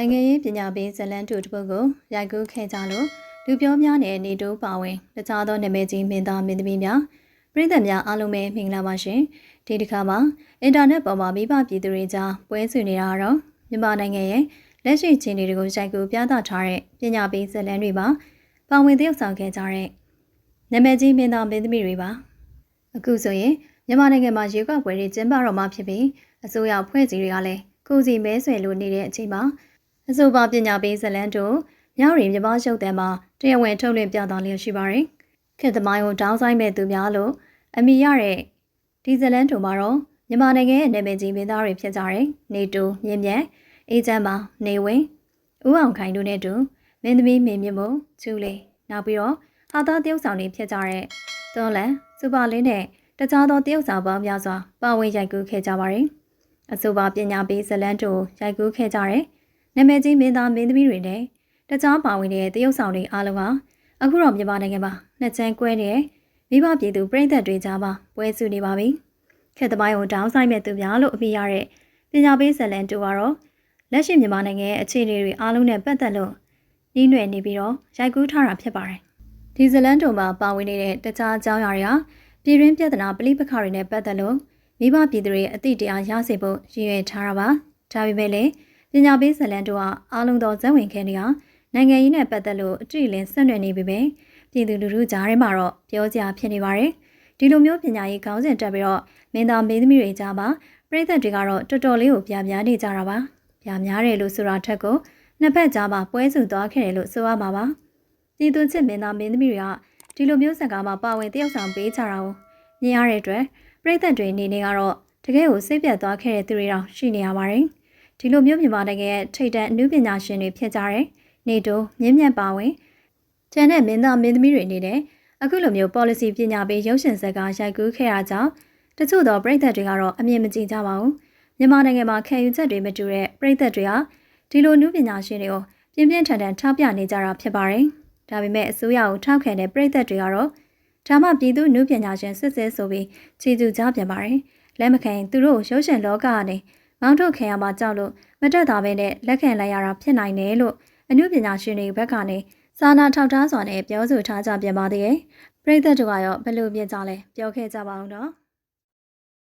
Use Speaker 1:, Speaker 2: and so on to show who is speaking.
Speaker 1: နိုင်ငံရေးပညာပေးဇတ်လန်းတူတစ်ပုဒ်ကိုရိုက်ကူးခဲ့ကြလို့လူပြောများနဲ့နေတိုးပါဝင်တခြားသောနာမည်ကြီးမင်းသားမင်းသမီးများပြည်သက်များအားလုံးပဲမင်္ဂလာပါရှင်ဒီတစ်ခါမှာအင်တာနက်ပေါ်မှာမိဘပြည်သူတွေကြားပွဲဆွေနေတာကတော့မြန်မာနိုင်ငံရဲ့လက်ရှိအခြေအနေတွေကိုရိုက်ကူးပြသထားတဲ့ပညာပေးဇတ်လန်းတွေပါပါဝင်သရုပ်ဆောင်ခဲ့ကြတဲ့နာမည်ကြီးမင်းသားမင်းသမီးတွေပါအခုဆိုရင်မြန်မာနိုင်ငံမှာရေကောက်ပွဲတွေကျင်းပတော့မှဖြစ်ပြီးအစိုးရဖွဲ့စည်းတွေကလည်းကိုစီမဲဆွယ်လို့နေတဲ့အချိန်မှာ အဆိုပါပညာပေးဇတ်လန်းတို့မြောက်ရီမြမရှုပ်တဲ့မှာတရားဝင်ထုတ်လွှင့်ပြသလျက်ရှိပါတယ်။ခေတ်သမိုင်းကိုတောင်းဆိုင်မဲ့သူများလို့အမိရတဲ့ဒီဇတ်လန်းတို့မှာတော့မြန်မာနိုင်ငံရဲ့နာမည်ကြီးမင်းသားတွေဖြစ်ကြတယ်။နေတူမြင့်မြတ်အေးချမ်းပါနေဝင်းဦးအောင်ခိုင်တို့နဲ့တူမင်းသမီးမင်းမြင့်မို့ချူလေးနောက်ပြီးတော့ဟာသားတရုပ်ဆောင်တွေဖြစ်ကြတဲ့သွန်လန်စူပါလင်းနဲ့တခြားသောတရုပ်ဆောင်ပေါင်းများစွာပါဝင်ရိုက်ကူးခဲ့ကြပါတယ်။အဆိုပါပညာပေးဇတ်လန်းတို့ရိုက်ကူးခဲ့ကြတဲ့ နာမည်ကြီးမင်းသားမင်းသမီးတွေနဲ့တခြားပါဝင်တဲ့တရုတ်ဆောင်တွေအားလုံးဟာအခုတော့မြန်မာနိုင်ငံမှာနှစ်ချမ်းကွဲနေတဲ့မိဘပြည်သူပြည်သက်တွေကြားမှာပွဲစုနေပါပြီ။ခေတ်သမိုင်းကိုတောင်းဆိုင်မဲ့သူများလို့အမိရတဲ့ပညာပေးဇာတ်လမ်းတူကတော့လက်ရှိမြန်မာနိုင်ငံရဲ့အခြေအနေတွေအားလုံးနဲ့ပတ်သက်လို့နှီးနွယ်နေပြီးတော့ရိုက်ကူးထားတာဖြစ်ပါတယ်။ဒီဇာတ်လမ်းတူမှာပါဝင်နေတဲ့တခြားအကြောင်းအရာတွေဟာပြည်တွင်းပြဿနာပဋိပက္ခတွေနဲ့ပတ်သက်လို့မိဘပြည်သူတွေအသိတရားရစေဖို့ရည်ရွယ်ထားတာပါ။ဒါပေမဲ့လည်း ပညာပေးဇာတ်လမ်းတို့ကအားလုံးသောဇက်ဝင်ခဲတွေကနိုင်ငံရေးနဲ့ပတ်သက်လို့အကြည့်လင်းဆက်နွယ်နေပြီပဲပြည်သူလူထုကြားထဲမှာတော့ပြောစရာဖြစ်နေပါတယ်ဒီလိုမျိုးပညာရေးခေါင်းစဉ်တက်ပြီးတော့မင်းသားမင်းသမီးတွေကြားမှာပြည်သက်တွေကတော့တော်တော်လေးကိုပြပြနေကြတာပါပြများတယ်လို့ဆိုတာထက်ကိုနှစ်ဖက်ကြားမှာပွဲစုသွားခဲ့တယ်လို့ဆိုရမှာပါပြည်သူချစ်မင်းသားမင်းသမီးတွေကဒီလိုမျိုးစကားမှာပါဝင်တယောက်ဆောင်ပေးကြတာကိုမြင်ရတဲ့အတွက်ပြည်သက်တွေအနေနဲ့ကတော့တကယ်ကိုစိတ်ပြတ်သွားခဲ့တဲ့သူတွေတောင်ရှိနေရပါတယ် ဒီလိုမျိုးမြန်မာနိုင်ငံရဲ့ထိပ်တန်းအမှုပညာရှင်တွေဖြစ်ကြတဲ့နေတိုမြင့်မြတ်ပါဝင်ကျန်တဲ့မင်းသားမင်းသမီးတွေအနေနဲ့အခုလိုမျိုး policy ပညာပေးရုပ်ရှင်ဇာတ်ကားရိုက်ကူးခဲ့တာကြောင့်တချို့သောပြည်သက်တွေကတော့အမြင်မကြည့်ကြပါဘူးမြန်မာနိုင်ငံမှာခံယူချက်တွေမတူတဲ့ပြည်သက်တွေဟာဒီလိုနုပညာရှင်တွေကိုပြင်းပြင်းထန်ထန်ထောက်ပြနေကြတာဖြစ်ပါတယ်ဒါပေမဲ့အစိုးရကိုထောက်ခံတဲ့ပြည်သက်တွေကတော့ဒါမှပြည်သူနုပညာရှင်စစ်စစ်ဆိုပြီးခြေကျူကြပြန်ပါတယ်လက်မခံသူတို့ရုပ်ရှင်လောကကနေ မောင်းထုတ်ခံရမှာကြောက်လို့မတက်တာပဲနဲ့လက်ခံလိုက်ရတာဖြစ်နိုင်တယ်လို့အမှုပညာရှင်တွေဘက်ကနေစာနာထောက်ထားစွာနဲ့ပြောဆိုထားကြပြန်ပါသေးတယ်။ပြည်သက်တို့ကရောဘယ်လိုပြင်ကြလဲပြောခဲ့ကြပါအောင်တော့